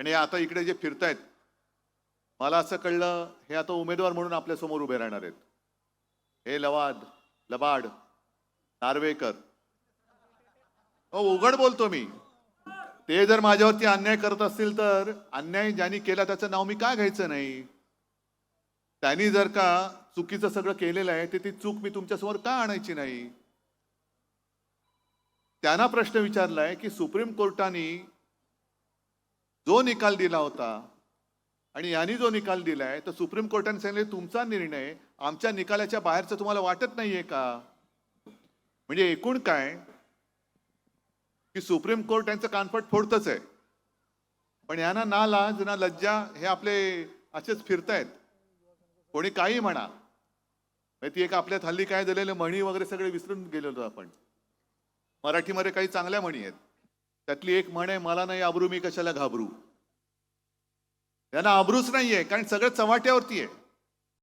आणि आता इकडे जे फिरतायत मला असं कळलं हे आता उमेदवार म्हणून आपल्यासमोर उभे राहणार आहेत. हे लवाद लबाड नार्वेकर. हो उघड बोलतो मी. ते जर माझ्यावरती अन्याय करत असतील तर अन्याय ज्यांनी केला त्याचं नाव मी का घ्यायचं नाही? त्यांनी जर का चुकीचं सगळं केलेलं आहे ते ती चूक मी तुमच्यासमोर का आणायची नाही? त्यांना प्रश्न विचारलाय की सुप्रीम कोर्टाने जो निकाल दिला होता आणि यांनी जो निकाल दिलाय तर सुप्रीम कोर्टाने सांगितले तुमचा निर्णय आमच्या निकालाच्या बाहेरचं तुम्हाला वाटत नाहीये का? म्हणजे एकूण काय? की सुप्रीम कोर्ट यांचं कानफट फोडतच आहे. पण यांना ना लाज ना लज्जा हे आपले असेच फिरतायत. कोणी काही म्हणा. ती एक आपल्यात हल्ली काय झालेलं म्हणी वगैरे सगळे विसरून गेलेलो आपण. मराठीमध्ये काही चांगल्या म्हणी आहेत. त्यातली एक म्हण आहे मला नाही आबरू मी कशाला घाबरू? त्यांना आबरूच नाहीये कारण सगळं चव्हाट्यावरती आहे.